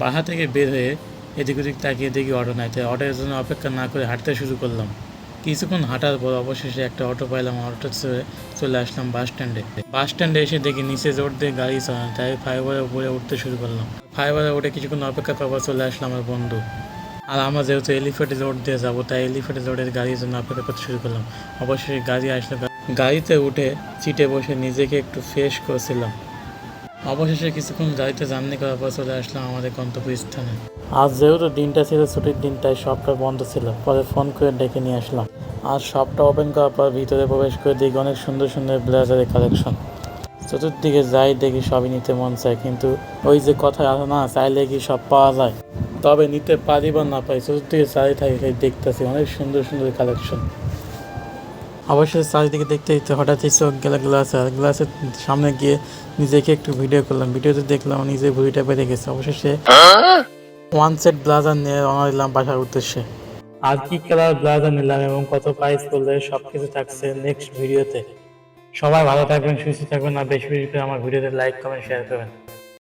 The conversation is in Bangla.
বাসা থেকে বের হয়ে এদিক ওদিক তাকিয়ে দেখি অটো নাই, তাই অটোর জন্য অপেক্ষা না করে হাঁটতে শুরু করলাম। কিছুক্ষণ হাঁটার পর অবশেষে একটা অটো পাইলাম, অটো চলে আসলাম বাস স্ট্যান্ডে। বাস স্ট্যান্ডে এসে দেখি নিচে জোর দিয়ে গাড়ি চলে তাই ফাইবারে উপরে উঠতে শুরু করলাম। ফাইবারে উঠে কিছুক্ষণ অপেক্ষা করার পর চলে আসলাম আমার বন্ধু। আর আমরা যেহেতু এলিফেন্ট রোড দিয়ে যাব, তাই এলিফেন্ট রোডের গাড়ির জন্য অপেক্ষা করতে শুরু করলাম। অবশেষে গাড়ি আসলো। গাড়িতে উঠে সিটে বসে নিজেকে একটু ফ্রেশ করছিলাম। অবশেষে কিছুক্ষণ গাড়িতে জার্নি করার পর চলে আসলাম আমাদের গন্তব্যস্থানে। আজ যেহেতু দিনটা ছিল, ছুটির দিন তাই শপটা বন্ধ ছিল, পরে ফোন করে ডেকে নিয়ে আসলাম। আর শপটা ওপেন করার পর ভিতরে প্রবেশ করে দেখি অনেক সুন্দর সুন্দর ব্লেজারের কালেকশন চতুর্দিকে যাই দেখি সবই নিতে মন চায়, কিন্তু ওই যে কথা আছে না, চাইলে কি সব পাওয়া যায়? তবে নিতে পারি বা না পাই চতুর্দিকে চাই থাকি দেখতেছি, অনেক সুন্দর সুন্দর কালেকশন অবশ্যই চারিদিকে দেখতে দেখতে হঠাৎই চোখ গেল গ্লাসে আর গ্লাসের সামনে গিয়ে নিজেকে একটু ভিডিও করলাম। ভিডিওতে দেখলাম নিজে ঘুড়িটা বেড়ে গেছে। অবশেষে ওয়ান সেট ব্লাজার নিয়ে রওনা দিলাম বাসার উদ্দেশ্যে। আর কি কালার ব্লাজার নিলাম এবং কত প্রাইস করলে সব কিছু থাকছে নেক্সট ভিডিওতে সবাই ভালো থাকবেন, সুস্থ থাকবেন। আর বেশি বেশি করে আমার ভিডিওতে লাইক কমেন্ট শেয়ার করবেন।